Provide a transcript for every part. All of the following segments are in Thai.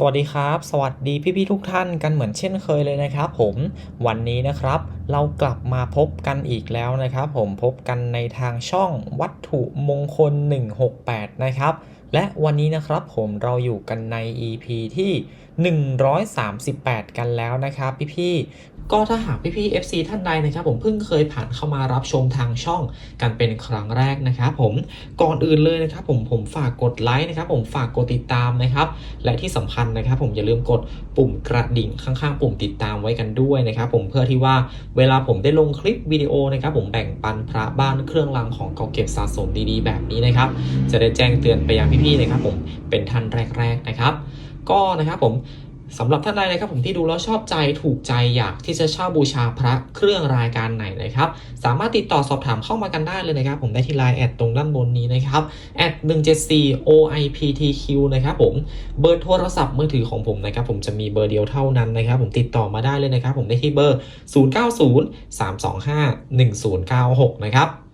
สวัสดีครับ สวัสดีพี่ๆทุกท่านกันเหมือนเช่นเคยเลยนะครับผมวันนี้นะครับเรากลับมาพบกันอีกแล้วนะครับผมพบกันในทางช่องวัตถุมงคล 168 นะครับ และวันนี้นะครับผมเราอยู่กันใน EP ที่ 138 กันแล้วนะครับพี่ๆก็ถ้าหากพี่ๆ FC ท่านใดนะครับ ผมเพิ่งเคยผ่านเข้ามารับชมทางช่องกันเป็นครั้งแรกนะครับผมก่อนอื่นเลยนะครับ ผมผมฝากกดไลค์นะครับ ผมฝากกดติดตามนะครับ และที่สำคัญนะครับ ผมอย่าลืมกดปุ่มกระดิ่งข้างๆ ปุ่มติดตามไว้กันด้วยนะครับ ผมเพื่อที่ว่าเวลาผมได้ลงคลิปวิดีโอนะครับ ผมแบ่งปันพระบ้านเครื่องรางของเก่าเก็บสะสมดีๆ แบบนี้นะครับ จะได้แจ้งเตือนไปยังพี่ๆนะครับ ผมเป็นท่านแรก ๆนะครับ ก็นะครับผมสำหรับท่านใดนะครับผมที่ดูแล้วชอบใจถูกใจอยากที่จะเช่าบูชาพระเครื่องรายการไหนนะครับ สามารถติดต่อสอบถามเข้ามากันได้เลยนะครับ ผมได้ที่ไลน์แอดตรงด้านบนนี้นะครับแอด174 OIPTQ นะครับผมเบอร์โทรศัพท์มือถือของผมนะครับ ผมจะมีเบอร์เดียวเท่านั้นนะครับ ผมติดต่อมาได้เลยนะครับ ผมได้ที่เบอร์ 0903251096 นะครับ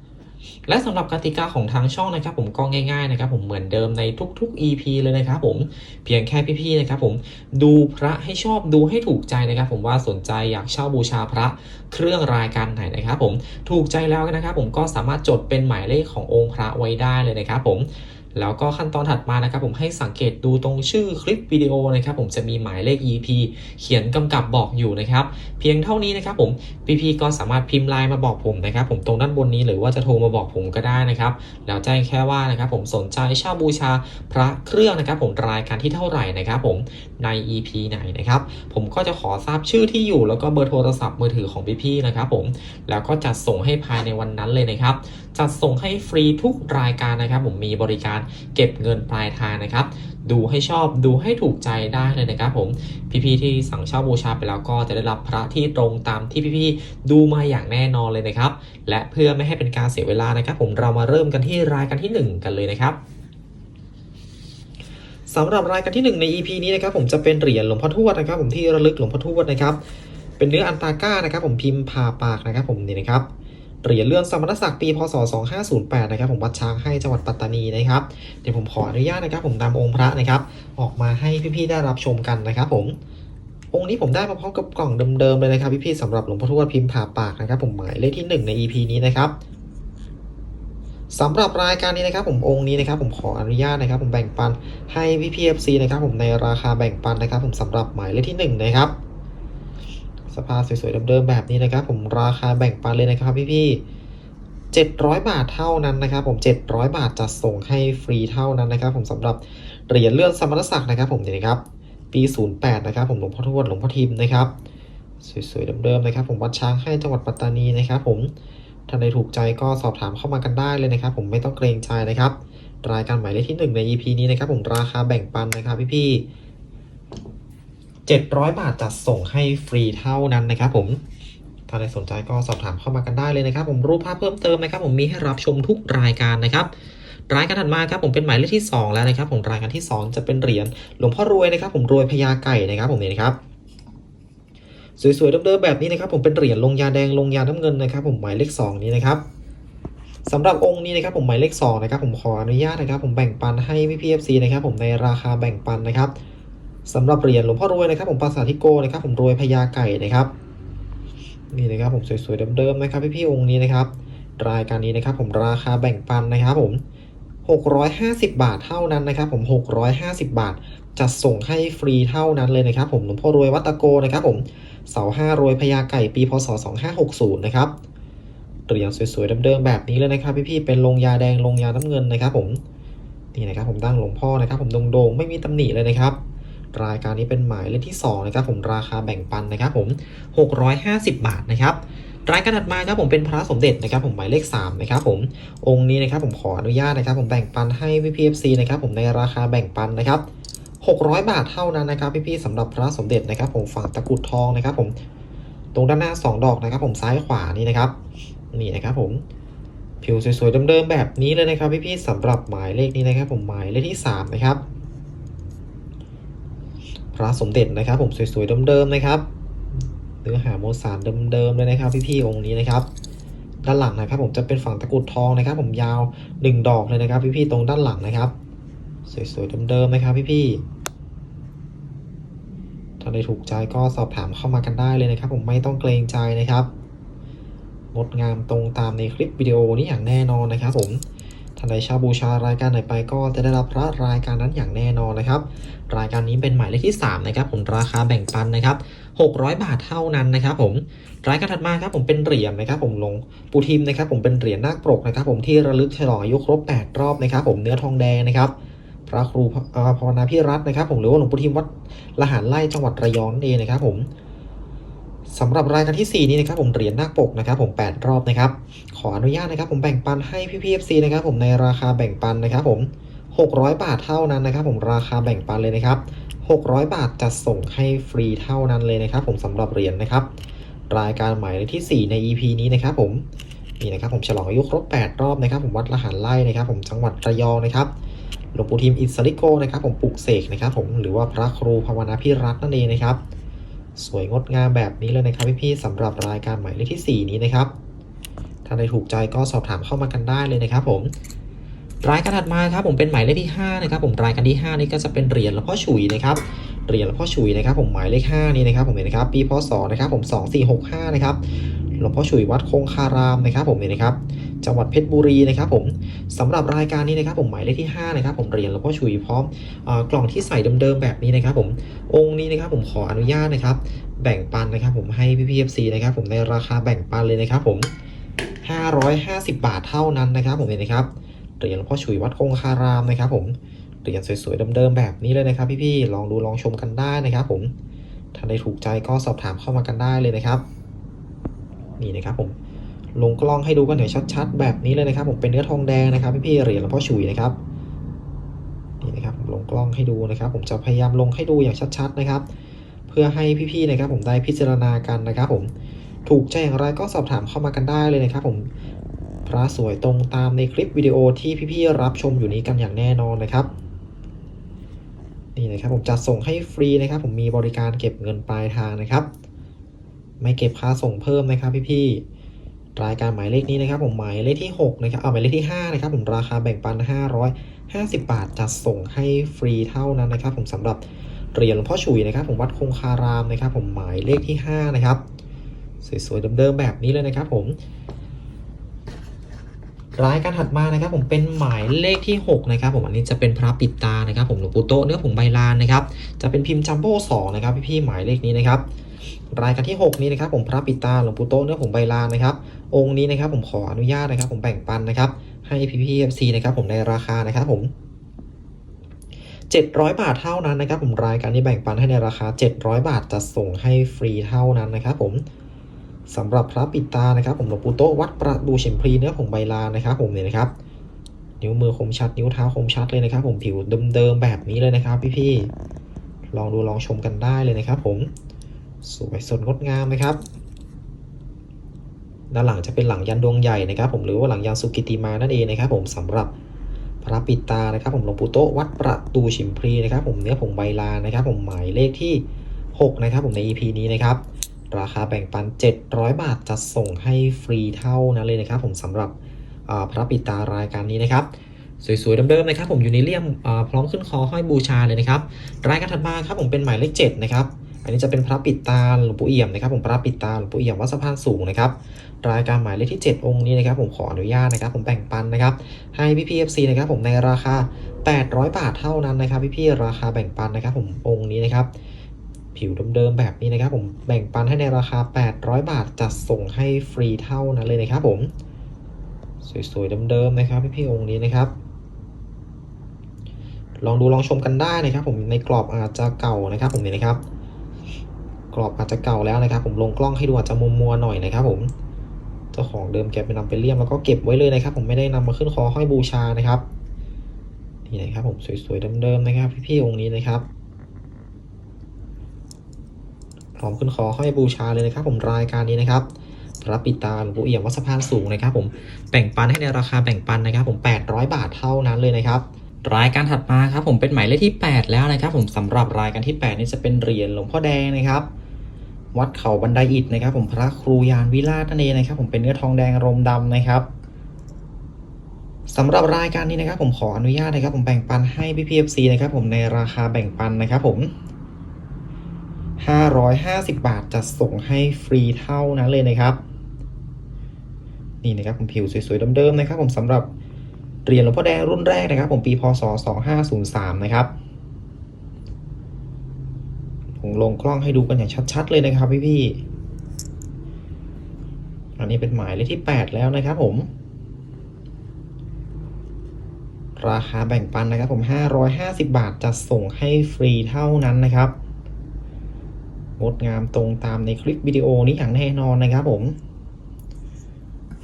และสำหรับกติกาของทางช่องนะครับ ผมก็ง่ายๆนะครับ ผมเหมือนเดิมในทุก ๆ EP เลยนะครับ ผมเพียงแค่พี่ๆนะครับ ผมดูพระให้ชอบดูให้ถูกใจนะครับ ผมว่าสนใจอยากเช่าบูชาพระเครื่องรายการไหนนะครับ ผมถูกใจแล้วนะครับ ผมก็สามารถจดเป็นหมายเลขขององค์พระไว้ได้เลยนะครับ ผม แล้วก็ขั้นตอนถัดมานะครับผมให้สังเกตดูตรงชื่อคลิปวิดีโอนะครับผมจะมีหมายเลข EP เขียนกำกับบอกอยู่นะครับเพียงเท่านี้นะครับผมพี่ๆก็สามารถพิมพ์ไลน์มาบอกผมนะครับผมตรงด้านบนนี้หรือว่าจะโทรมาบอกผมก็ได้นะครับแล้วแจ้งแค่ว่านะครับผมสนใจเช่าบูชาพระเครื่องนะครับผมรายการที่เท่าไหร่นะครับผมใน EP ไหนนะครับผมก็จะขอทราบชื่อที่อยู่ แล้วก็เบอร์โทรศัพท์มือถือของพี่ๆนะครับผมแล้วก็จัดส่งให้ภายในวันนั้นเลยนะครับจัดส่งให้ฟรีทุกรายการนะครับผมมีบริการเก็บเงินปลายทางนะครับ ดูให้ชอบดูให้ถูกใจได้เลยนะครับผมพี่ๆที่สั่งเช่าบูชาไปแล้วก็จะได้รับพระที่ตรงตามที่พี่ๆดูมาอย่างแน่นอนเลยนะครับ และเพื่อไม่ให้เป็นการเสียเวลานะครับ ผมเรามาเริ่มกันที่รายการที่หนึ่งกันเลยนะครับสำหรับรายการที่ 1 ใน EP นี้นะครับผมจะเป็นเหรียญหลวงพ่อทวดนะครับ ผมที่ระลึกหลวงพ่อทวดนะครับ เป็นเนื้ออันตาก้านะครับ ผมพิมพ์ผ่าปากนะครับ ผมนี่นะครับ เหรียญเลื่อนสมณศักดิ์ปีพศ 2508 นะครับผมวัดช้างให้จังหวัดปัตตานีนะครับ เดี๋ยวผมขออนุญาตนะครับ ผมนำองค์พระนะครับ ออกมาให้พี่ๆได้รับชมกันนะครับผมองค์นี้ผมได้มาพร้อมกับกล่องเดิมๆเลยนะครับพี่ๆสำหรับหลวงพ่อทวดพิมพ์ผ่าปากนะครับ ผมหมายเลขที่ 1 ใน EP นี้นะครับสำหรับรายการนี้นะครับผมองค์นี้นะครับผมขออนุญาตนะครับ ผมแบ่งปันให้พี่พีเอฟซีนะครับผมในราคาแบ่งปันนะครับ ผมสำหรับหมายเลขที่หนึ่งนะครับ สภาพสวยๆเดิมๆแบบนี้นะครับ ผมราคาแบ่งปันเลยนะครับพี่ๆเจ็ดร้อยบาทเท่านั้นนะครับ ผมเจ็ดร้อยบาทจะส่งให้ฟรีเท่านั้นนะครับ ผมสำหรับเหรียญเลื่อนสมณศักดิ์นะครับ ผมนี่นะครับ ปี 08 นะครับ ผมหลวงพ่อทวดหลวงพ่อทิมนะครับสวยๆเดิมๆนะครับ ผมวัดช้างให้จังหวัดปัตตานีนะครับ ผมท่านใดถูกใจก็สอบถามเข้ามากันได้เลยนะครับ ผมไม่ต้องเกรงใจนะครับ รายการหมายเลขที่ 1 ใน EP นี้นะครับ ผมราคาแบ่งปันนะครับพี่ๆ 700 บาทจัดส่งให้ฟรีเท่านั้นนะครับผมถ้าใดสนใจก็สอบถามเข้ามากันได้เลยนะครับ ผมรูปภาพเพิ่มเติมนะครับ ผมมีให้รับชมทุกรายการนะครับรายการถัดมาครับผมเป็นหมายเลขที่ 2 แล้วนะครับ ผมรายการที่ 2 จะเป็นเหรียญหลวงพ่อรวยนะครับ ผมรวยพญาไก่นะครับ ผมนี่นะครับสวยๆเดิมๆแบบนี้นะครับ ผมเป็นเหรียญลงยาแดงลงยาน้ำเงินนะครับ ผมหมายเลข 2 นี้นะครับสำหรับองค์นี้นะครับ ผมหมายเลข2นะครับ ผมขออนุญาตนะครับ ผมแบ่งปันให้พี่พีเอฟซีนะครับ ผมในราคาแบ่งปันนะครับ สำหรับเหรียญหลวงพ่อรวยนะครับผมปราสาททิโกนะครับผมรวยพญาไก่นะครับนี่นะครับผมสวยๆเดิมๆนะครับพี่ๆองค์นี้นะครับ รายการนี้นะครับผมราคาแบ่งปันนะครับผม 650 บาทเท่านั้นนะครับผม 650 บาทจะส่งให้ฟรีเท่านั้นเลยนะครับผมหลวงพ่อรวยวัตโกนะครับผมเสาห้ารวยพญาไก่ปีพศ 2560 นะครับเหรียญสวยๆเดิมๆแบบนี้เลยนะครับพี่ๆเป็นลงยาแดงลงยาน้ำเงินนะครับผมนี่นะครับผมตั้งหลวงพ่อนะครับผมโด่งๆไม่มีตำหนิเลยนะครับ รายการนี้เป็นหมายเลขที่2นะครับผมราคาแบ่งปันนะครับผม 650 บาทนะครับรายการถัดมาครับผมเป็นพระสมเด็จนะครับผมหมายเลข3นะครับผมองค์นี้นะครับผมขออนุญาตนะครับ ผมแบ่งปันให้ VPFC นะครับผมในราคาแบ่งปันนะครับ 600 บาทเท่านั้นนะครับพี่ๆสำหรับพระสมเด็จนะครับ ผมฝั่งตะกรุดทองนะครับผมตรงด้านหน้า 2 ดอกนะครับ ผมซ้ายขวานี่นะครับนี่นะครับผมผิวสวยๆเดิมๆแบบนี้เลยนะครับพี่ๆสำหรับหมายเลขนี้นะครับ ผมหมายเลขที่3นะครับ พระสมเด็จนะครับ ผมสวยๆเดิมๆนะครับเนื้อหาโมสารเดิมๆเลยนะครับ พี่ๆองค์นี้นะครับ ด้านหลังนะครับ ผมจะเป็นฝั่งตะกุดทองนะครับ ผมยาว1ดอกเลยนะครับ พี่ๆตรงด้านหลังนะครับ สวยๆเดิมๆนะครับ พี่ๆถ้าใดถูกใจก็สอบถามเข้ามากันได้เลยนะครับ ผมไม่ต้องเกรงใจนะครับงดงามตรงตามในคลิปวิดีโอนี้อย่างแน่นอนนะครับ ผมานใดเชาบูชารายการไหนไปก็จะได้รับพระรายการนั้นอย่างแน่นอนนะครับ รายการนี้เป็นหมายเลขที่ 3 นะครับ ผมราคาแบ่งปันนะครับ 600 บาทเท่านั้นนะครับผมรายการถัดมาครับผมเป็นเหรียญนะครับ ผมลงปูทิมนะครับ ผมเป็นเหรียญนาคปรกนะครับ ผมที่ระลึกฉลองอายุครบ 8 รอบนะครับ ผมเนื้อทองแดงนะครับพระครูอภาวนาพิรัตน์นะครับ ผมหรือว่าหลวงปู่ทิมวัดละหารไร่จังหวัดระยองนั่นเองนะครับ ผม สำหรับรายการที่ 4 นี้นะครับผมเหรียญนาปกนะครับผม 8 รอบนะครับ ขออนุญาตนะครับผมแบ่งปันให้พี่พีเอฟซีนะครับผมในราคาแบ่งปันนะครับผม 600 บาทเท่านั้นนะครับผมราคาแบ่งปันเลยนะครับ 600 บาทจัดส่งให้ฟรีเท่านั้นเลยนะครับผมสำหรับเหรียญนะครับ รายการใหมายเลขที่ 4 ใน EP นี้นะครับผมนี่นะครับผมฉลองอายุครบ 8 รอบนะครับ ผมวัดละหารไร่นะครับ ผมจังหวัดระยองนะครับหลวงปู่ทิมอิสริโกนะครับผมปลุกเสกนะครับผมหรือว่าพระครูภาวนาพิรัตน์นั่นเองนะครับ สวยงดงามแบบนี้เลยนะครับพี่ๆสำหรับรายการหมายเลขที่ 4 นี้นะครับ ถ้าใดถูกใจก็สอบถามเข้ามากันได้เลยนะครับ ผมรายการถัดมาครับผมเป็นหมายเลขที่ 5 นะครับ ผมรายการที่ 5 นี่ก็จะเป็นเหรียญหลวงพ่อฉุยนะครับเหรียญหลวงพ่อฉุยนะครับ ผมหมายเลข5นี่นะครับผมเห็นนะครับปีพศนะครับผม2465นะครับ หลวงพ่อฉุยวัดคงคารามนะครับผมเนี่ยนะครับจังหวัดเพชรบุรีนะครับผมสำหรับรายการนี้นะครับผมหมายเลขที่5นะครับผมเหรียญหลวงพ่อฉุยพร้อมกล่องที่ใส่เดิมๆแบบนี้นะครับผมองค์นี้นะครับผมขออนุญาตนะครับแบ่งปันนะครับผมให้พี่พีเอฟซีนะครับผมในราคาแบ่งปันเลยนะครับผม550 บาทเท่านั้นนะครับผมเห็นนะครับเหรียญหลวงพ่อฉุยวัดคงคารามนะครับผมเหรียญสวยๆเดิมๆแบบนี้เลยนะครับ พี่ๆลองดูลองชมกันได้นะครับผมถ้าได้ถูกใจก็สอบถามเข้ามากันได้เลยนะครับ นี่นะครับผมลงกล้องให้ดูกันหน่อยชัด ๆ แบบนี้เลยนะครับผมเป็นเนื้อทองแดงนะครับพี่ๆเหรียญหลวงพ่อฉุยนะครับนี่นะครับลงกล้องให้ดูนะครับ ผมจะพยายามลงให้ดูอย่างชัดๆนะครับ เพื่อให้พี่ๆนะครับ ผมได้พิจารณากันนะครับ ผมถูกใจอย่างไรก็สอบถามเข้ามากันได้เลยนะครับ ผมพระสวยตรงตามในคลิปวิดีโอที่พี่ๆรับชมอยู่นี้กันอย่างแน่นอนนะครับนี่นะครับผมจะส่งให้ฟรีนะครับ ผมมีบริการเก็บเงินปลายทางนะครับ ไม่เก็บค่าส่งเพิ่มนะครับพี่ๆรายการหมายเลขนี้นะครับ ผมหมายเลขที่6นะครับเอาหมายเลขที่5นะครับผมราคาแบ่งปัน 550 บาทจัดส่งให้ฟรีเท่านั้นนะครับ ผมสำหรับเหรียญหลวงพ่อฉุยนะครับ ผมวัดคงคารามนะครับ ผมหมายเลขที่ 5 นะครับสวยๆเดิมๆแบบนี้เลยนะครับ ผมรายการถัดมานะครับ ผมเป็นหมายเลขที่ 6 นะครับ ผมอันนี้จะเป็นพระปิดตานะครับ ผมหลวงปู่โตเนื้อผงใบลานนะครับ จะเป็นพิมพ์จัมโบ้สองนะครับ พี่ๆหมายเลขนี้นะครับ รายการที่ 6 นี้นะครับผมพระปิตาหลวงปู่โตเนื้อผงใบลานนะครับองค์นี้นะครับผมขออนุญาตนะครับ ผมแบ่งปันนะครับให้พี่ๆเอฟซีนะครับผมในราคานะครับผม700 บาทเท่านั้นนะครับ ผมรายการนี้แบ่งปันให้ในราคา 700 บาทจะส่งให้ฟรีเท่านั้นนะครับ ผมสำหรับพระปิตานะครับ ผมหลวงปู่โตวัดประดูเฉิมพลีเนื้อผงใบลานนะครับ ผมเนี่ยนะครับ นิ้วมือคมชัด นิ้วเท้าคมชัดเลยนะครับ ผมผิวเดิมๆแบบนี้เลยนะครับ พี่ๆลองดูลองชมกันได้เลยนะครับ ผม สวยสดงดงามนะครับ ด้านหลังจะเป็นหลังยันดวงใหญ่นะครับ ผมหรือว่าหลังยันสุกิติมานั่นเองนะครับ ผมสำหรับพระปิตานะครับ ผมหลวงปู่โตวัดประตูฉิมพลีนะครับ ผมเนื้อผงใบลานนะครับ ผมหมายเลขที่ 6 นะครับ ผมใน EP นี้นะครับราคาแบ่งปัน 700 บาทจัดส่งให้ฟรีเท่านั้นเลยนะครับ ผมสำหรับพระปิตารายการนี้นะครับสวยๆเดิมๆนะครับ ผมอยู่ในเลี่ยมพร้อมขึ้นคอห้อยบูชาเลยนะครับ รายการถัดมาครับผมเป็นหมายเลข7นะครับ อันนี้จะเป็นพระปิดตาหลวงปู่เอี่ยมนะครับ ผมพระปิดตาหลวงปู่เอี่ยมวัดสะพานสูงนะครับรายการหมายเลขที่ 7 องค์นี้นะครับผมขออนุญาตนะครับ ผมแบ่งปันนะครับ ให้พี่พีเอฟซีนะครับ ผมในราคา 800 บาทเท่านั้นนะครับ พี่ๆราคาแบ่งปันนะครับ ผมองค์นี้นะครับผิวเดิมๆแบบนี้นะครับ ผมแบ่งปันให้ในราคา 800 บาทจัดส่งให้ฟรีเท่านั้นเลยนะครับ ผมสวยๆเดิมๆนะครับ พี่ๆองค์นี้นะครับลองดูลองชมกันได้นะครับ ผมในกรอบอาจจะเก่านะครับ ผมเนี่ยนะครับ กรอบอาจจะเก่าแล้วนะครับ ผมลงกล้องให้ดูอาจจะมัวมัวหน่อยนะครับผมเจ้าของเดิมแกไปนำไปเลี่ยมแล้วก็เก็บไว้เลยนะครับ ผมไม่ได้นำมาขึ้นคอห้อยบูชานะครับนี่นะครับผมสวยๆเดิมๆนะครับ พี่ๆองค์นี้นะครับพร้อมขึ้นคอห้อยบูชาเลยนะครับ ผมรายการนี้นะครับพระปิตาหลวงปู่เอี่ยมวัดสะพานสูงนะครับ ผมแบ่งปันให้ในราคาแบ่งปันนะครับ ผม 800 บาทเท่านั้นเลยนะครับรายการถัดมาครับผมเป็นหมายเลขที่ 8 แล้วนะครับ ผมสำหรับรายการที่ 8 นี่จะเป็นเหรียญหลวงพ่อแดงนะครับ วัดเขาบันไดอิฐนะครับ ผมพระครูยานวิราชนั่นเองนะครับ ผมเป็นเนื้อทองแดงรมดำนะครับสำหรับรายการนี้นะครับ ผมขออนุญาตนะครับ ผมแบ่งปันให้พี่พีเอฟซีนะครับ ผมในราคาแบ่งปันนะครับ ผม 550 บาทจะส่งให้ฟรีเท่านั้นเลยนะครับนี่นะครับผมผิวสวยๆเดิมๆนะครับ ผมสำหรับเหรียญหลวงพ่อแดงรุ่นแรกนะครับ ผมปีพศ2503นะครับ ลงกล้องให้ดูกันอย่างชัด ๆ เลยนะครับพี่ๆอันนี้เป็นหมายเลขที่ 8 แล้วนะครับผม ราคาแบ่งปันนะครับผม 550 บาทจะส่งให้ฟรีเท่านั้นนะครับงดงามตรงตามในคลิปวิดีโอนี้อย่างแน่นอนนะครับผม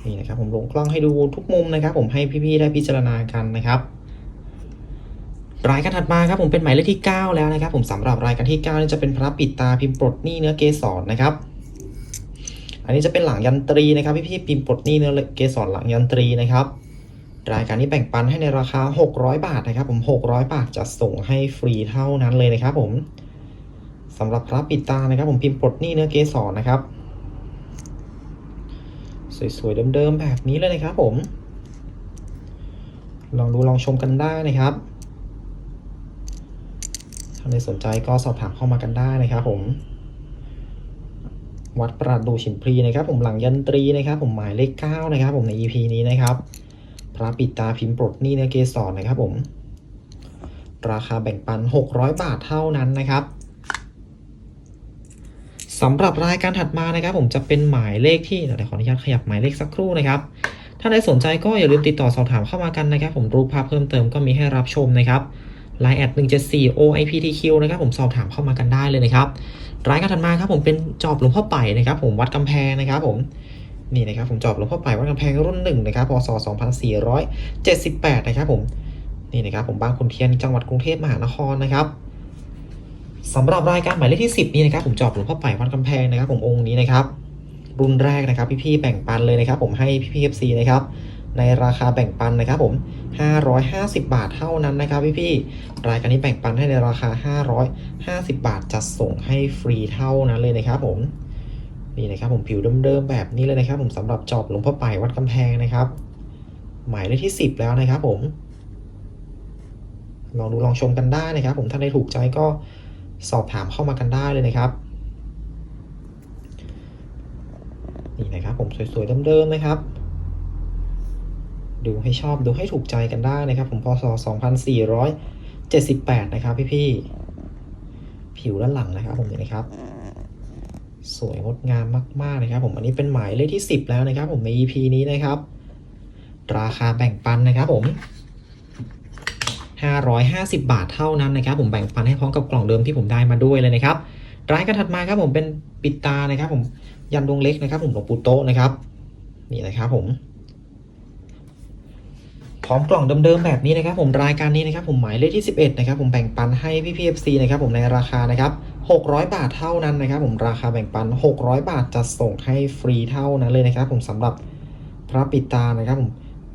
นี่นะครับผมลงกล้องให้ดูทุกมุมนะครับ ผมให้พี่ๆได้พิจารณากันนะครับ รายการถัดมาครับผมเป็นหมายเลขที่ 9 แล้วนะครับ ผมสำหรับรายการที่9นี่จะเป็นพระปิดตาพิมพ์ปลดหนี้เนื้อเกสรนะครับ อันนี้จะเป็นหลังยันตรีนะครับพี่ๆพิมพ์ปลดหนี้เนื้อเกสรหลังยันตรีนะครับ รายการนี้แบ่งปันให้ในราคา 600 บาทนะครับ ผม 600 บาทจะส่งให้ฟรีเท่านั้นเลยนะครับ ผมสำหรับพระปิดตานะครับ ผมพิมพ์ปลดหนี้เนื้อเกสรนะครับ สวยๆเดิมๆแบบนี้เลยนะครับ ผม ลองดูลองชมกันได้นะครับ ถ้าใครสนใจก็สอบถามเข้ามากันได้นะครับผม วัดประดูฉิมพลีนะครับ ผมหลังยันตรีนะครับ ผมหมายเลขเก้านะครับ ผมใน EP นี้นะครับ พระปิดตาพิมพ์ปลดหนี้เนื้อเกสรนะครับ ผม ราคาแบ่งปัน 600 บาทเท่านั้นนะครับสำหรับรายการถัดมานะครับ ผมจะเป็นหมายเลขที่เดี๋ยวขออนุญาตขยับหมายเลขสักครู่นะครับ ถ้าใครสนใจก็อย่าลืมติดต่อสอบถามเข้ามากันนะครับ ผมรูปภาพเพิ่มเติมก็มีให้รับชมนะครับ Line แอด174 OIPTQ นะครับผมสอบถามเข้ามากันได้เลยนะครับรายการถัดมาครับผมเป็นจอบหลวงพ่อไป่นะครับผมวัดกำแพงนะครับผมนี่นะครับผมจอบหลวงพ่อไป่วัดกำแพงรุ่นหนึ่งนะครับพศ2478 นะครับผมนี่นะครับผมบางขุนเทียนจังหวัดกรุงเทพมหานครนะครับสำหรับรายการหมายเลขที่ 10 นี้นะครับผมจอบหลวงพ่อไป่วัดกำแพงนะครับผมองค์นี้นะครับรุ่นแรกนะครับพี่ๆแบ่งปันเลยนะครับผมให้พี่ๆ FC นะครับ ในราคาแบ่งปันนะครับผม 550 บาทเท่านั้นนะครับพี่ๆรายการนี้แบ่งปันให้ในราคา 550 บาทจะส่งให้ฟรีเท่านั้นเลยนะครับผมนี่นะครับผมผิวเดิมๆแบบนี้เลยนะครับ ผมสำหรับจอบหลวงพ่อไป่วัดกำแพงนะครับ หมายเลขที่ 10 แล้วนะครับผมลองดูลองชมกันได้นะครับ ผมถ้าได้ถูกใจก็สอบถามเข้ามากันได้เลยนะครับนี่นะครับผมสวยๆเดิมๆนะครับ ดูให้ชอบดูให้ถูกใจกันได้นะครับ ผมพศ 2478 นะครับพี่ๆผิวด้านหลังนะครับ ผมนี่นะครับ สวยงดงามมาก ๆ นะครับ ผมอันนี้เป็นหมายเลขที่ 10 แล้วนะครับ ผมใน EP นี้นะครับ ราคาแบ่งปันนะครับ ผม 550 บาทเท่านั้นนะครับ ผมแบ่งปันให้พร้อมกับกล่องเดิมที่ผมได้มาด้วยเลยนะครับรายการถัดมาครับผมเป็นปิดตานะครับ ผมยันดวงเล็กนะครับ ผมหลวงปู่โตนะครับ นี่นะครับผม ร้อมกล่องเดิมๆแบบนี้นะครับผมรายการนี้นะครับผมหมายเลขที่ 11นะครับผมแบ่งปันให้พี่พีเอฟซีนะครับผมในราคานะครับ600 บาทเท่านั้นนะครับผมราคาแบ่งปัน 600 บาทจะส่งให้ฟรีเท่านั้นเลยนะครับผมสำหรับพระปิดตานะครับผม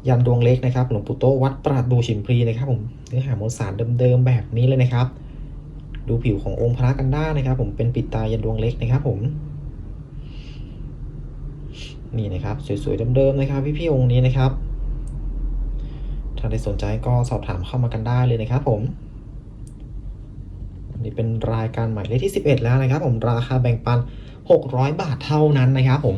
ยันดวงเล็กนะครับหลวงปู่โตวัดปราดดูฉิมพลีนะครับผมเนื้อหามวลสารเดิมๆแบบนี้เลยนะครับ ดูผิวขององค์พระกันได้นะครับ ผมเป็นปิดตายันดวงเล็กนะครับ ผมนี่นะครับสวยๆเดิมๆนะครับพี่ๆองค์นี้นะครับ ถ้าได้สนใจก็สอบถามเข้ามากันได้เลยนะครับผมนนี่เป็นรายการใหมายเลขที่ 11 แล้วนะครับ ผมราคาแบ่งปัน 600 บาทเท่านั้นนะครับผม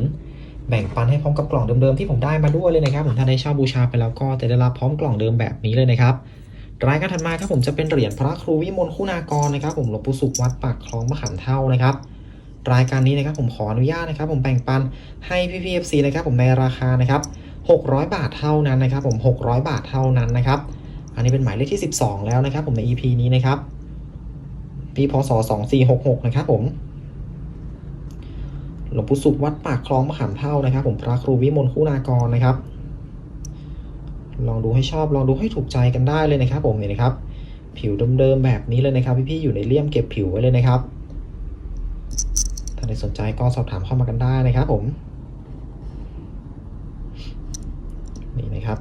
แบ่งปันให้พร้อมกับกล่องเดิมๆที่ผมได้มาด้วยเลยนะครับ ผมถ้าได้เช่าบูชาไปแล้วก็จะได้รับพร้อมกล่องเดิมแบบนี้เลยนะครับรายการถัดมาครับผมจะเป็นเหรียญพระครูวิมลคุณากรนะครับ ผมหลวงปู่สุขวัดปากคลองมะขามเท่านะครับ รายการนี้นะครับผมขออนุญาตนะครับ ผมแบ่งปันให้พี่พีเอฟซีนะครับ ผมในราคานะครับ 600 บาทเท่านั้นนะครับผม 600 บาทเท่านั้นนะครับ อันนี้เป็นหมายเลขที่ 12 แล้วนะครับ ผมใน EP นี้นะครับปีพศ 2466 นะครับผม หลวงปู่สุขวัดปากคลองมะขามเท่านะครับ ผมพระครูวิมลคุณากรนะครับ ลองดูให้ชอบ ลองดูให้ถูกใจกันได้เลยนะครับ ผมนี่นะครับ ผิวเดิมๆแบบนี้เลยนะครับ พี่ๆอยู่ในเลี่ยมเก็บผิวไว้เลยนะครับ ถ้าใครสนใจก็สอบถามเข้ามากันได้นะครับผม นี่นะครับ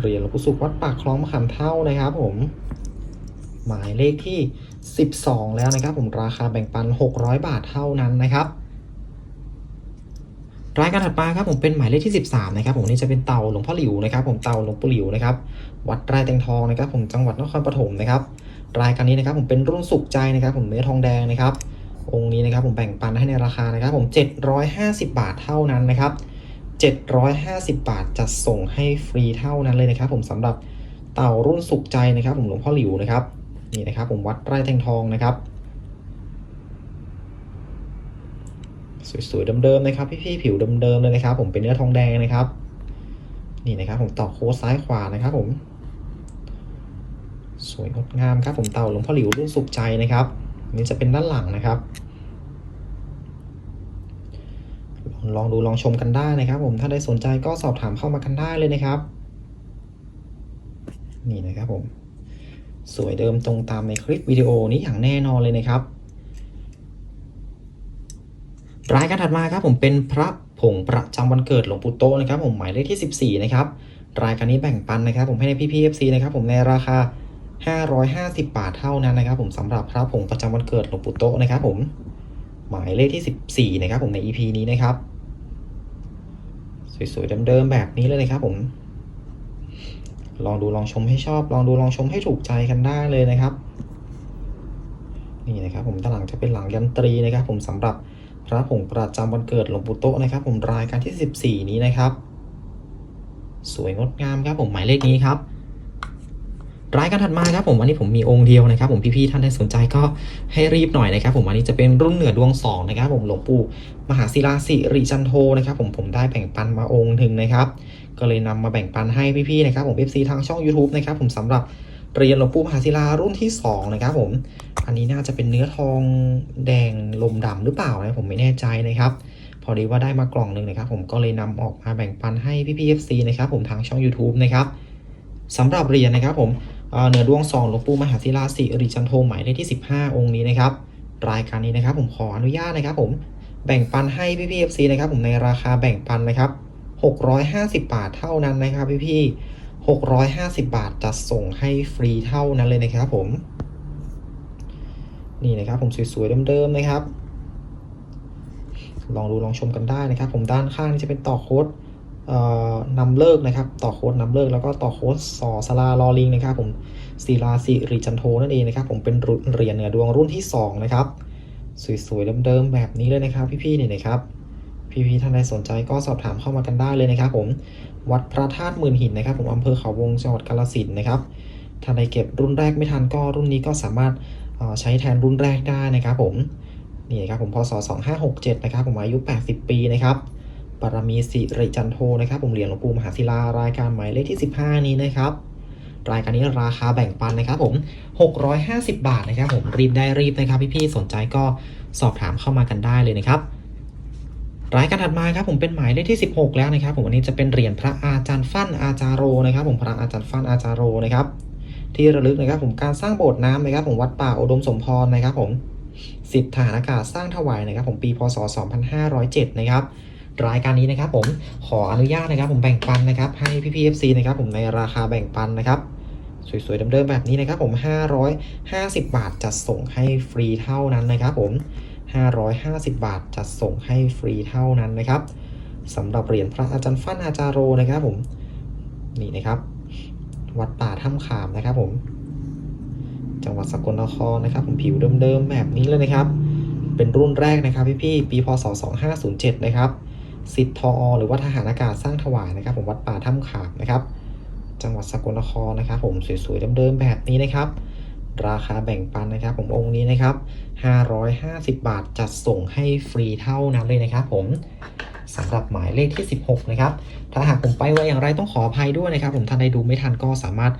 เรียญหลวงปู่สุขวัดปากคลองมะขามเท่านะครับผม หมายเลขที่ 12 แล้วนะครับ ผมราคาแบ่งปัน 600 บาทเท่านั้นนะครับรายการถัดมาครับผมเป็นหมายเลขที่ 13 นะครับผมนี่จะเป็นเต่าหลวงพ่อหลิวนะครับผมเต่าหลวงปู่หลิวนะครับวัดไร่แตงทองนะครับ ผมจังหวัดนครปฐมนะครับรายการนี้นะครับผมเป็นรุ่นสุขใจนะครับ ผมเนื้อทองแดงนะครับ องค์นี้นะครับผมแบ่งปันให้ในราคานะครับ ผม 750 บาทเท่านั้นนะครับ 750 บาทจัดส่งให้ฟรีเท่านั้นเลยนะครับ ผมสำหรับเต่ารุ่นสุขใจนะครับ ผมหลวงพ่อหลิวนะครับนี่นะครับ ผมวัดไร่แทงทองนะครับ สวยๆเดิมๆนะครับ พี่ๆผิวเดิมๆเลยนะครับ ผมเป็นเนื้อทองแดงนะครับ นี่นะครับ ผมต่อโค้ดซ้ายขวานะครับ ผม สวยงดงามครับ ผมเต่าหลวงพ่อหลิวรุ่นสุขใจนะครับนี่จะเป็นด้านหลังนะครับ ลองดูลองชมกันได้นะครับ ผมถ้าได้สนใจก็สอบถามเข้ามากันได้เลยนะครับ นี่นะครับผม สวยเดิมตรงตามในคลิปวิดีโอนี้อย่างแน่นอนเลยนะครับรายการถัดมาครับผมเป็นพระผงประจำวันเกิดหลวงปู่โตนะครับ ผมหมายเลขที่ 14 นะครับรายการนี้แบ่งปันนะครับ ผมให้ในพี่พีเอฟซีนะครับผมในราคา 550 บาทเท่านั้นนะครับ ผมสำหรับพระผงประจำวันเกิดหลวงปู่โตนะครับ ผมหมายเลขที่ 14 นะครับ ผมใน EP นี้นะครับ สวยๆเดิมๆแบบนี้เลยนะครับผม ลองดูลองชมให้ชอบ ลองดูลองชมให้ถูกใจกันได้เลยนะครับ นี่นะครับผมด้านหลังจะเป็นหลังยันตรีนะครับ ผมสำหรับพระผงประจำวันเกิดหลวงปู่โตนะครับ ผมรายการที่ 14 นี้นะครับ สวยงดงามครับผมหมายเลขนี้ครับ รายการถัดมาครับผมอันนี้ผมมีองค์เดียวนะครับ ผมพี่ๆท่านใดสนใจก็ให้รีบหน่อยนะครับผมอันนี้จะเป็นรุ่นเหนือดวงสองนะครับ ผมหลวงปู่มหาศิลาสิริจันโทนะครับ ผมผมได้แบ่งปันมาองค์หนึ่งนะครับ ก็เลยนำมาแบ่งปันให้พี่ๆนะครับผม FC ทางช่อง YouTube นะครับผมสำหรับเรียนหลวงปู่มหาศิลารุ่นที่สองนะครับผมอันนี้น่าจะเป็นเนื้อทองแดงลมดำหรือเปล่านะผมไม่แน่ใจนะครับพอดีว่าได้มากล่องหนึ่งนะครับ ผมก็เลยนำออกมาแบ่งปันให้พี่ๆ FC นะครับผมทางช่อง YouTube นะครับสำหรับเหรียญนะครับผม เหนือดวงสองหลวงปู่มหาศิลาสิริจันโทหมายเลขที่ 15 องค์นี้นะครับ รายการนี้นะครับผมขออนุญาตนะครับผมแบ่งปันให้พี่ๆ FC นะครับผมในราคาแบ่งปันนะครับ 650 บาทเท่านั้นนะครับพี่ๆ650 บาทจะส่งให้ฟรีเท่านั้นเลยนะครับผม นี่นะครับผมสวยๆเดิมๆนะครับ ลองดูลองชมกันได้นะครับ ผมด้านข้างนี่จะเป็นต่อโค้ด นำเลิกนะครับ ต่อโค้ดนำเลิกแล้วก็ต่อโค้ดสอสลาลอลิงนะครับผมศิลาสิริจันโทนั่นเองนะครับ ผมเป็นเหรียญเหนือดวงรุ่นที่สองนะครับ สวยๆเดิมๆแบบนี้เลยนะครับ พี่ๆเนี่ยนะครับ พี่ๆท่านใดสนใจก็สอบถามเข้ามากันได้เลยนะครับ ผมวัดพระธาตุหมื่นหินนะครับ ผมอำเภอเขาวงจังหวัดกาฬสินธุ์นะครับถ้าใดเก็บรุ่นแรกไม่ทันก็รุ่นนี้ก็สามารถใช้แทนรุ่นแรกได้นะครับ ผมนี่ครับผมพศ2567นะครับผมอายุ 80 ปีนะครับ ปารมีสิริจันโทนะครับผมเหรียญหลวงปู่มหาศิลารายการหมายเลขที่ 15 นี้นะครับรายการนี้ราคาแบ่งปันนะครับผม 650 บาทนะครับผมรีบได้รีบนะครับ พี่ๆสนใจก็สอบถามเข้ามากันได้เลยนะครับ รายการถัดมาครับผมเป็นหมายเลขที่ 16 แล้วนะครับ ผมอันนี้จะเป็นเหรียญพระอาจารย์ฟั่นอาจารโรนะครับ ผมพระอาจารย์ฟั่นอาจารโรนะครับ ที่ระลึกนะครับ ผมการสร้างโบสถ์น้ำนะครับ ผมวัดป่าอุดมสมพรนะครับ ผมสิทธิฐานอากาศสร้างถวายนะครับ ผมปีพศ 2507 นะครับ รายการนี้นะครับผมขออนุญาตนะครับ ผมแบ่งปันนะครับ ให้พี่พีเอฟซีนะครับผมในราคาแบ่งปันนะครับสวยๆเดิมๆแบบนี้นะครับ ผม 550 บาทจัดส่งให้ฟรีเท่านั้นนะครับผม 550 บาทจัดส่งให้ฟรีเท่านั้นนะครับสำหรับเหรียญพระอาจารย์ฟั่นอาจารโรนะครับผมนี่นะครับ วัดป่าถ้ำขามนะครับผม จังหวัดสกลนครนะครับ ผมผิวเดิมๆแบบนี้เลยนะครับ เป็นรุ่นแรกนะครับพี่ๆปีพศ2507 นะครับ สิทธิ์ทอหรือว่าทหารอากาศสร้างถวายนะครับ ผมวัดป่าถ้ำขาบนะครับ จังหวัดสกลนครนะครับ ผมสวยๆเดิมๆแบบนี้นะครับ ราคาแบ่งปันนะครับ ผมองค์นี้นะครับ 550 บาทจัดส่งให้ฟรีเท่านั้นเลยนะครับ ผมสำหรับหมายเลขที่ 16 นะครับ ถ้าหากผมไปไวอย่างไรต้องขออภัยด้วยนะครับ ผมท่านใดดูไม่ทันก็สามารถ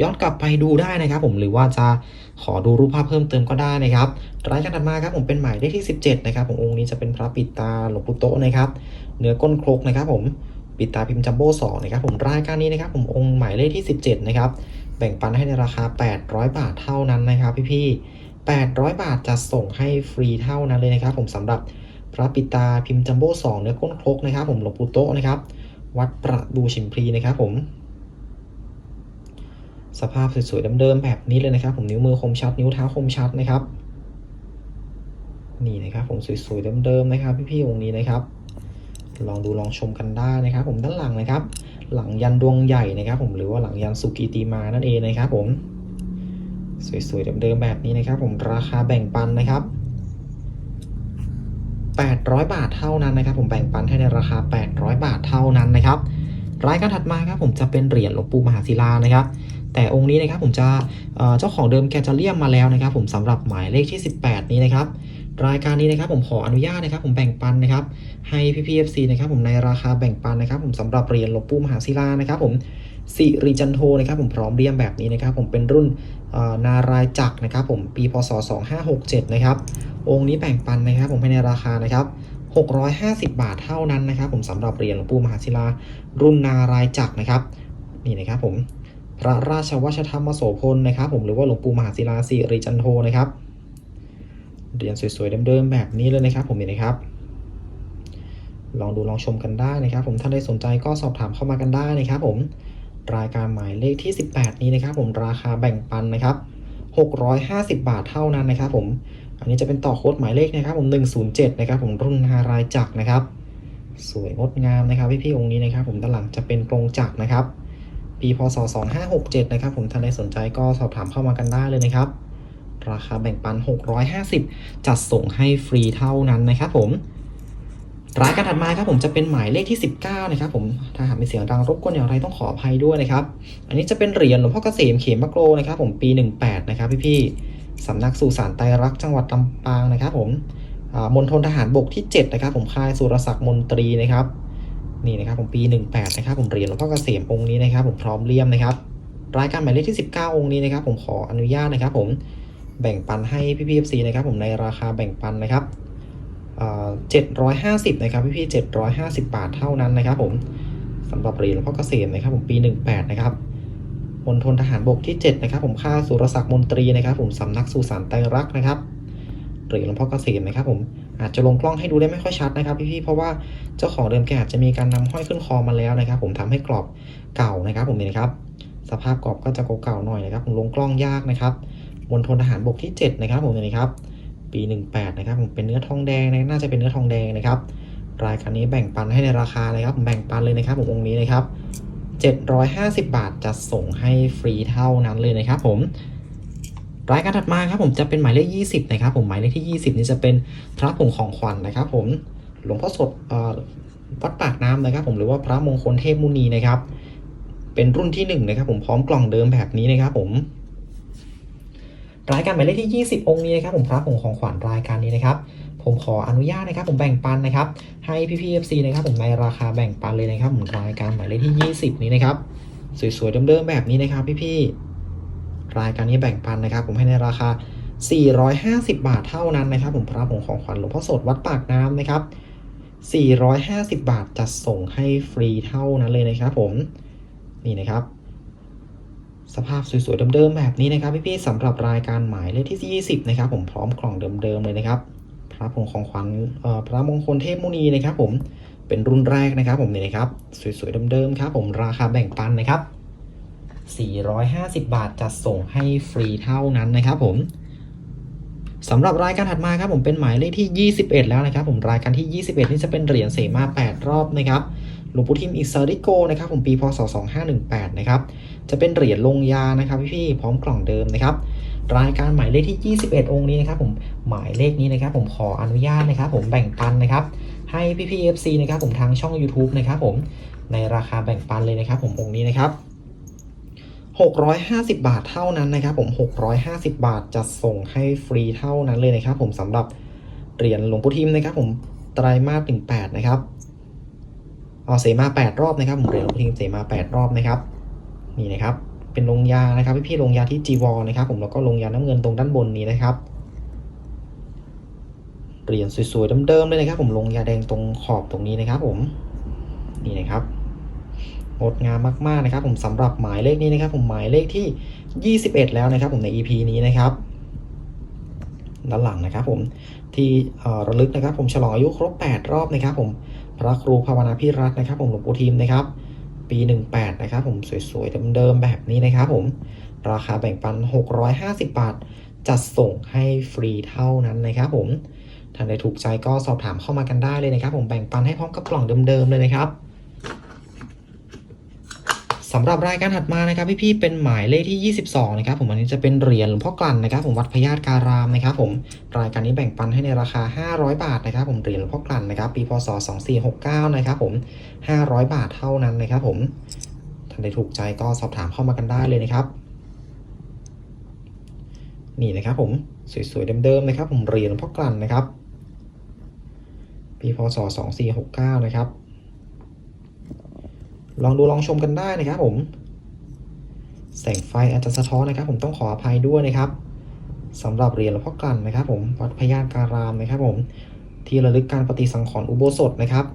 ย้อนกลับไปดูได้นะครับ ผมหรือว่าจะขอดูรูปภาพเพิ่มเติมก็ได้นะครับรายการถัดมาครับผมเป็นหมายเลขที่ 17 นะครับ ผมองค์นี้จะเป็นพระปิดตาหลวงปู่โตนะครับเนื้อก้นครกนะครับ ผมปิดตาพิมพ์จัมโบ้สองนะครับผมรายการนี้นะครับ ผมองค์หมายเลขที่ 17 นะครับ แบ่งปันให้ในราคา 800 บาทเท่านั้นนะครับ พี่ๆ800 บาทจะส่งให้ฟรีเท่านั้นเลยนะครับ ผมสำหรับ พระปิตาพิมพ์จัมโบ้สองเนื้อก้นครกนะครับผมหลวงปู่โตะนะครับ วัดประดูชิมพลีนะครับผม สภาพสวยๆเดิมๆแบบนี้เลยนะครับ ผมนิ้วมือคมชัด นิ้วเท้าคมชัดนะครับ นี่นะครับผมสวยๆเดิมๆนะครับ พี่ๆองค์นี้นะครับ ลองดูลองชมกันได้นะครับ ผมด้านหลังนะครับ หลังยันดวงใหญ่นะครับ ผมหรือว่าหลังยันสุกีตีมานั่นเองนะครับ ผมสวยๆเดิมๆแบบนี้นะครับ ผมราคาแบ่งปันนะครับ 800 บาทเท่านั้นนะครับ ผมแบ่งปันให้ในราคา 800 บาทเท่านั้นนะครับรายการถัดมาครับผมจะเป็นเหรียญหลวงปู่มหาศิลานะครับ แต่องค์นี้นะครับผมจะเจ้าของเดิมแกจะเลี่ยมมาแล้วนะครับ ผมสำหรับหมายเลขที่ 18 นี้นะครับรายการนี้นะครับผมขออนุญาตนะครับ ผมแบ่งปันนะครับให้พี่พีเอฟซีนะครับผมในราคาแบ่งปันนะครับ ผมสำหรับเหรียญหลวงปู่มหาศิลานะครับ ผม สิริจันโทนะครับผมพร้อมเลี่ยมแบบนี้นะครับ ผมเป็นรุ่นนารายจักรนะครับ ผมปีพศ 2567 นะครับ องค์นี้แบ่งปันนะครับ ผมให้ในราคานะครับ650 บาทเท่านั้นนะครับ ผมสำหรับเหรียญหลวงปู่มหาศิลา รุ่นนารายจักรนะครับ นี่นะครับผมพระราชวัชธรรมโสพลนะครับ ผมหรือว่าหลวงปู่มหาศิลาสิริจันโทนะครับเหรียญสวยๆเดิมๆแบบนี้เลยนะครับ ผมนี่นะครับลองดูลองชมกันได้นะครับ ผมท่านใดสนใจก็สอบถามเข้ามากันได้นะครับ ผม รายการหมายเลขที่ 18 นี้นะครับผมราคาแบ่งปันนะครับ 650 บาทเท่านั้นนะครับ ผม อันนี้จะเป็นต่อโค้ดหมายเลขนะครับผม107 นะครับ ผมรุ่นนารายจักนะครับ สวยงดงามนะครับพี่ๆองค์นี้นะครับ ผมด้านหลังจะเป็นกรงจักรนะครับ ปีพศ 2567 นะครับ ผมท่านใดสนใจก็สอบถามเข้ามากันได้เลยนะครับ ราคาแบ่งปัน 650 จัดส่งให้ฟรีเท่านั้นนะครับ ผม รายการถัดมาครับผมจะเป็นหมายเลขที่ 19นะครับผมถ้าหากมีเสียงดังรบกวนอย่างไรต้องขออภัยด้วยนะครับอันนี้จะเป็นเหรียญหลวงพ่อเกษมเขมมะโกรนะครับผมปี 18นะครับพี่ๆสำนักสุสานไตรรักจังหวัดลำปางนะครับผมมณฑลทหารบกที่7นะครับผมค่ายสุรศักดิ์มนตรีนะครับนี่นะครับผมปี 18นะครับผมเหรียญหลวงพ่อเกษมองค์นี้นะครับผมพร้อมเลี่ยมนะครับรายการหมายเลขที่ 19 องค์นี้นะครับผมขออนุญาตนะครับผมแบ่งปันให้พี่พีเอฟซีนะครับผมในราคาแบ่งปันนะครับ เจ็ดร้อยห้าสิบนะครับพี่พี่เจ็ดร้อยห้าสิบบาทเท่านั้นนะครับผมสำหรับเหรียญหลวงพ่อเกษมนะครับผมปี 18 นะครับมณฑลทหารบกที่ 7 นะครับ ผมค่าสุรศักดิ์มนตรีนะครับ ผมสำนักสุสานไตรรักนะครับเหรียญหลวงพ่อเกษมนะครับ ผมอาจจะลงกล้องให้ดูได้ไม่ค่อยชัดนะครับพี่ๆเพราะว่าเจ้าของเดิมแกอาจจะมีการนำห้อยขึ้นคอมาแล้วนะครับ ผมทำให้กรอบเก่านะครับ ผมนี่นครับ สภาพกรอบก็จะเก่าๆหน่อยนะครับ ผมลงกล้องยากนะครับมณฑลทหารบกที่ 7 นะครับ ผมนี่นครับ ปี 18 นะครับผมเป็นเนื้อทองแดงนะน่าจะเป็นเนื้อทองแดงนะครับ รายการนี้แบ่งปันให้ในราคานะครับผมแบ่งปันเลยนะครับผมองค์นี้นะครับ 750 บาทจะส่งให้ฟรีเท่านั้นเลยนะครับ ผมรายการถัดมาครับผมจะเป็นหมายเลข 20 นะครับ ผมหมายเลขที่ 20 นี่จะเป็นพระผงของขวัญนะครับ ผมหลวงพ่อสดวัดปากน้ำนะครับ ผมหรือว่าพระมงคลเทพมุนีนะครับ เป็นรุ่นที่1นะครับ ผมพร้อมกล่องเดิมแบบนี้นะครับ ผม รายการหมายเลขที่ 20 องค์นี้นะครับผมพระผงของขวัญรายการนี้นะครับผมขออนุญาตนะครับผมแบ่งปันนะครับให้พี่พีเอฟซีนะครับผมในราคาแบ่งปันเลยนะครับผมรายการหมายเลขที่ 20 นี้นะครับสวยๆเดิมๆแบบนี้นะครับพี่ๆรายการนี้แบ่งปันนะครับ ผมให้ในราคา 450 บาทเท่านั้นนะครับ ผมพระผงของขวัญหลวงพ่อสดวัดปากน้ำนะครับ 450 บาทจะส่งให้ฟรีเท่านั้นเลยนะครับ ผมนี่นะครับ สภาพสวยๆเดิมๆแบบนี้นะครับพี่ๆสำหรับรายการหมายเลขที่ 20 นะครับ ผมพร้อมกล่องเดิมๆเลยนะครับ พระผงของขวัญเอ่อพระมงคลเทพมุนีนะครับผมเป็นรุ่นแรกนะครับ ผมนี่นะครับ สวยๆเดิมๆครับ ผมราคาแบ่งปันนะครับ 450 บาทจะส่งให้ฟรีเท่านั้นนะครับ ผมสำหรับรายการถัดมาครับผมเป็นหมายเลขที่ 21 แล้วนะครับ ผมรายการที่ 21 นี่จะเป็นเหรียญเสมา 8 รอบนะครับหลวงปู่ทิมอิสริโกนะครับผมปีพศ 2518 นะครับ จะเป็นเหรียญลงยานะครับพี่ๆพร้อมกล่องเดิมนะครับรายการหมายเลขที่ 21 องค์นี้นะครับผมหมายเลขนี้นะครับ ผมขออนุญาตนะครับ ผมแบ่งปันนะครับ ให้พี่ๆ FC นะครับ ผมทางช่อง YouTube นะครับ ผมในราคาแบ่งปันเลยนะครับ ผมองค์นี้นะครับ 650 บาทเท่านั้นนะครับ ผม 650 บาทจะส่งให้ฟรีเท่านั้นเลยนะครับ ผมสำหรับเหรียญหลวงปู่ทิมนะครับ ผมไตรมาส18นะครับเอาเสมา 8 รอบนะครับผมเหรียญหลวงปู่ทิมเสมา 8 รอบนะครับ นี่นะครับเป็นลงยานะครับพี่ๆลงยาที่จีวรนะครับ ผมแล้วก็ลงยาน้ำเงินตรงด้านบนนี้นะครับเหรียญสวยๆเดิมๆเลยนะครับ ผมลงยาแดงตรงขอบตรงนี้นะครับ ผมนี่นะครับงดงามมากๆนะครับ ผมสำหรับหมายเลขนี้นะครับ ผมหมายเลขที่ 21 แล้วนะครับ ผมใน EP นี้นะครับด้านหลังนะครับผมที่ระลึกนะครับ ผมฉลองอายุครบ 8 รอบนะครับ ผมพระครูภาวนาพิรัตน์นะครับ ผมหลวงปู่ทิมนะครับ ปี 18 นะครับผมสวยๆเดิมๆแบบนี้นะครับผมราคาแบ่งปัน 650 บาท จัดส่งให้ฟรีเท่านั้นนะครับผมท่านใดถูกใจก็สอบถามเข้ามากันได้เลยนะครับ ผมแบ่งปันให้พร้อมกับกล่องเดิมๆเลยนะครับ สำหรับรายการถัดมานะครับพี่ๆเป็นหมายเลขที่ 22 นะครับผมอันนี้จะเป็นเหรียญหลวงพ่อกลั่นนะครับ ผมวัดพญาตการามนะครับผมรายการนี้แบ่งปันให้ในราคา 500 บาทนะครับ ผมเหรียญหลวงพ่อกลั่นนะครับ ปีพศ 2469 นะครับผม 500 บาทเท่านั้นนะครับ ผมท่านใดถูกใจก็สอบถามเข้ามากันได้เลยนะครับ นี่นะครับผมสวยๆเดิมๆนะครับ ผมเหรียญหลวงพ่อกลั่นนะครับ ปีพศ 2469 นะครับ ลองดูลองชมกันได้นะครับผม แสงไฟอาจจะสะท้อนนะครับ ผมต้องขออภัยด้วยนะครับสำหรับเหรียญหลวงพ่อกลั่นนะครับ ผมวัดพญาการามนะครับ ผม ที่ระลึกการปฏิสังขรณ์อุโบสถนะครับ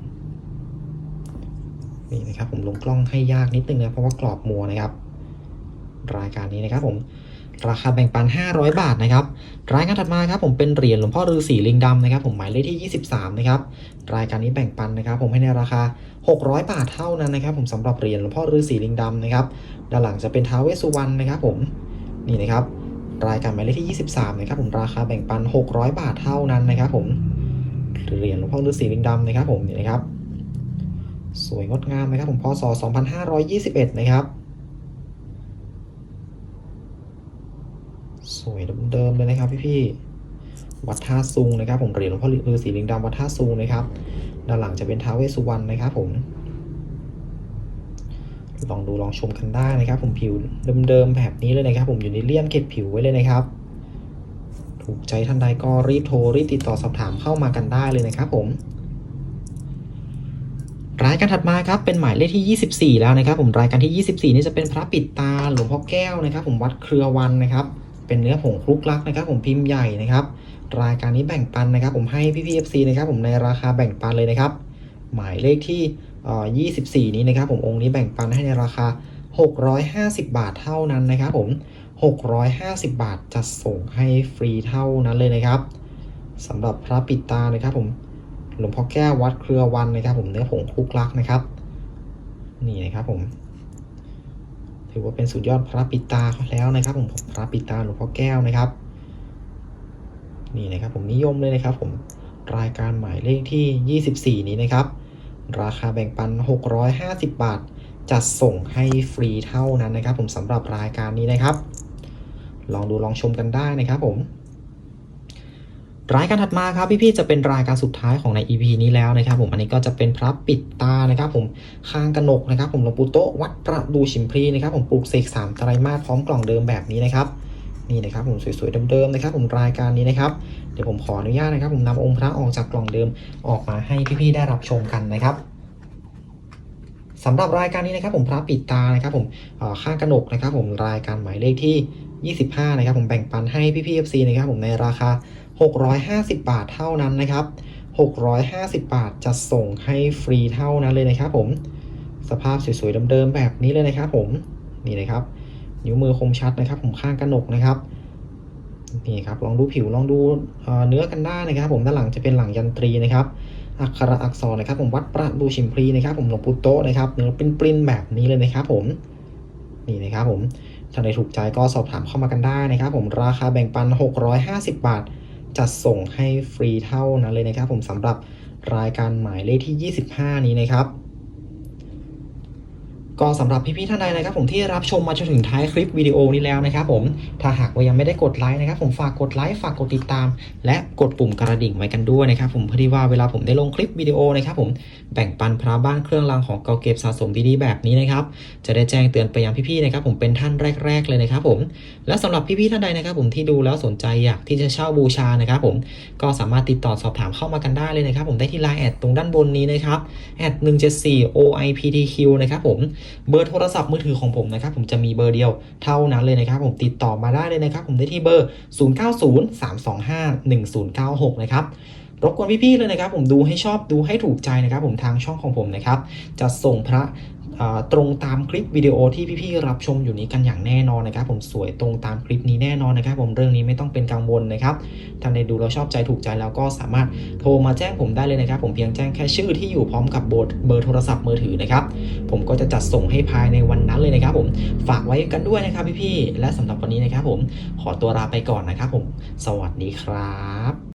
นี่นะครับผมลงกล้องให้ยากนิดนึงนะเพราะว่ากรอบมัวนะครับ รายการนี้นะครับผม ราคาแบ่งปัน 500 บาทนะครับ รายการถัดมาครับผมเป็นเหรียญหลวงพ่อฤาษีลิงดำนะครับผมหมายเลขที่ 23 นะครับ รายการนี้แบ่งปันนะครับ ผมให้ในราคา 600 บาทเท่านั้นนะครับ ผมสำหรับเหรียญหลวงพ่อฤาษีลิงดำนะครับ ด้านหลังจะเป็นท้าวเวสสุวรรณนะครับผมนี่นะครับ รายการหมายเลขที่ 23 นะครับผมราคาแบ่งปัน 600 บาทเท่านั้นนะครับผมเหรียญหลวงพ่อฤาษีลิงดำนะครับผมนี่นะครับ สวยงดงามนะครับผมพศ 2521 นะครับ ส วยเดิมๆเลยนะครับพี่ๆวัดท่าซุงนะครับ ผมเหรียญหลวงพ่อฤาษีลิงดำวัดท่าซุงนะครับ ด้านหลังจะเป็นท้าวเวสสุวรรณนะครับ ผม ลองดูลองชมกันได้นะครับ ผมผิวเดิมๆแบบนี้เลยนะครับ ผมอยู่ในเลี่ยมเก็บผิวไว้เลยนะครับ ถูกใจท่านใดก็รีบโทรรีบติดต่อสอบถามเข้ามากันได้เลยนะครับ ผมรายการถัดมาครับเป็นหมายเลขที่ 24 แล้วนะครับ ผมรายการที่ 24 นี่จะเป็นพระปิดตาหลวงพ่อแก้วนะครับ ผมวัดเครือวันนะครับ เป็นเนื้อผงคลุกลักนะครับ ผมพิมพ์ใหญ่นะครับ รายการนี้แบ่งปันนะครับ ผมให้พี่พีเอฟซีนะครับ ผมในราคาแบ่งปันเลยนะครับ หมายเลขที่ 24 นี้นะครับ ผมองค์นี้แบ่งปันให้ในราคา 650 บาทเท่านั้นนะครับ ผม 650 บาทจะส่งให้ฟรีเท่านั้นเลยนะครับสำหรับพระปิดตานะครับ ผมหลวงพ่อแก้ววัดเครือวันนะครับ ผมเนื้อผงคลุกลักนะครับ นี่นะครับผม ถือว่าเป็นสุดยอดพระปิตาแล้วนะครับ ผมพระปิตาหลวงพ่อแก้วนะครับ นี่นะครับผมนิยมเลยนะครับ ผมรายการหมายเลขที่ 24 นี้นะครับ ราคาแบ่งปัน 650 บาท จัดส่งให้ฟรีเท่านั้นนะครับ ผมสำหรับรายการนี้นะครับ ลองดูลองชมกันได้นะครับผม รายการถัดมาครับพี่ๆจะเป็นรายการสุดท้ายของใน EP นี้แล้วนะครับ ผมอันนี้ก็จะเป็นพระปิดตานะครับ ผมข้างกระหนกนะครับ ผมหลวงปู่โตวัดประดูชิมพลีนะครับ ผมปลูกเสกสามไตรมาสพร้อมกล่องเดิมแบบนี้นะครับนี่นะครับผมสวยๆเดิมๆนะครับ ผมรายการนี้นะครับเดี๋ยวผมขออนุญาตนะครับ ผมนำองค์พระออกจากกล่องเดิมออกมาให้พี่ๆได้รับชมกันนะครับสำหรับรายการนี้นะครับ ผมพระปิดตานะครับ ผมข้างกระหนกนะครับ ผมรายการหมายเลขที่ 25 นะครับ ผมแบ่งปันให้พี่ๆ FC นะครับ ผมในราคา 650 บาทเท่านั้นนะครับ 650 บาทจะส่งให้ฟรีเท่านั้นเลยนะครับผม สภาพสวยๆเดิมๆแบบนี้เลยนะครับผม นี่นะครับ นิ้วมือคมชัดนะครับ ผมข้างกระหนกนะครับ นี่ครับ ลองดูผิวลองดูเนื้อกันได้นะครับ ผมด้านหลังจะเป็นหลังยันตรีนะครับ อักขระอักษรนะครับ ผมวัดประดูชิมพลีนะครับ ผมหลวงปู่โตนะครับเนื้อเป็นปริ้นๆแบบนี้เลยนะครับ ผม นี่นะครับผมถ้าใดถูกใจก็สอบถามเข้ามากันได้นะครับ ผมราคาแบ่งปัน 650 บาท จัดส่งให้ฟรีเท่านั้นเลยนะครับ ผมสำหรับรายการหมายเลขที่ 25 นี้นะครับ ก็สำหรับพี่ๆท่านใดนะครับผมที่รับชมมาจนถึงท้ายคลิปวิดีโอนี้แล้วนะครับผมถ้าหากว่ายังไม่ได้กดไลค์นะครับผมฝากกดไลค์ฝากกดติดตาม และกดปุ่มกระดิ่งไว้กันด้วยนะครับผมเพื่อที่ว่าเวลาผมได้ลงคลิปวิดีโอนะครับผมแบ่งปันพระบ้านเครื่องรางของเก่าเก็บสะสมดีๆแบบนี้นะครับจะได้แจ้งเตือนไปยังพี่ๆนะครับผมเป็นท่านแรก ๆ เลยนะครับผมและสำหรับพี่ๆท่านใดนะครับผมที่ดูแล้วสนใจอยากที่จะเช่าบูชานะครับผมก็สามารถติดต่อสอบถามเข้ามากันได้เลยนะครับผมได้ที่ไลน์แอดตรงด้านบนนี้นะครับแอด174 OIPTQ นะครับผมเบอร์โทรศัพท์มือถือของผมนะครับผมจะมีเบอร์เดียวเท่านั้นเลยนะครับผมติดต่อมาได้เลยนะครับผมได้ที่เบอร์ 0903251096 นะครับรบกวนพี่ๆเลยนะครับผมดูให้ชอบดูให้ถูกใจนะครับผมทางช่องของผมนะครับจะส่งพระ ตรงตามคลิปวิดีโอที่พี่ๆรับชมอยู่นี้กันอย่างแน่นอนนะครับ ผมสวยตรงตามคลิปนี้แน่นอนนะครับ ผมเรื่องนี้ไม่ต้องเป็นกังวลนะครับท่านใดดูแล้วชอบใจถูกใจแล้วก็สามารถโทรมาแจ้งผมได้เลยนะครับ ผมเพียงแจ้งแค่ชื่อที่อยู่พร้อมกับเบอร์เบอร์โทรศัพท์มือถือนะครับ ผมก็จะจัดส่งให้ภายในวันนั้นเลยนะครับ ผมฝากไว้กันด้วยนะครับพี่ๆและสำหรับวันนี้นะครับ ผมขอตัวลาไปก่อนนะครับ ผม สวัสดีครับ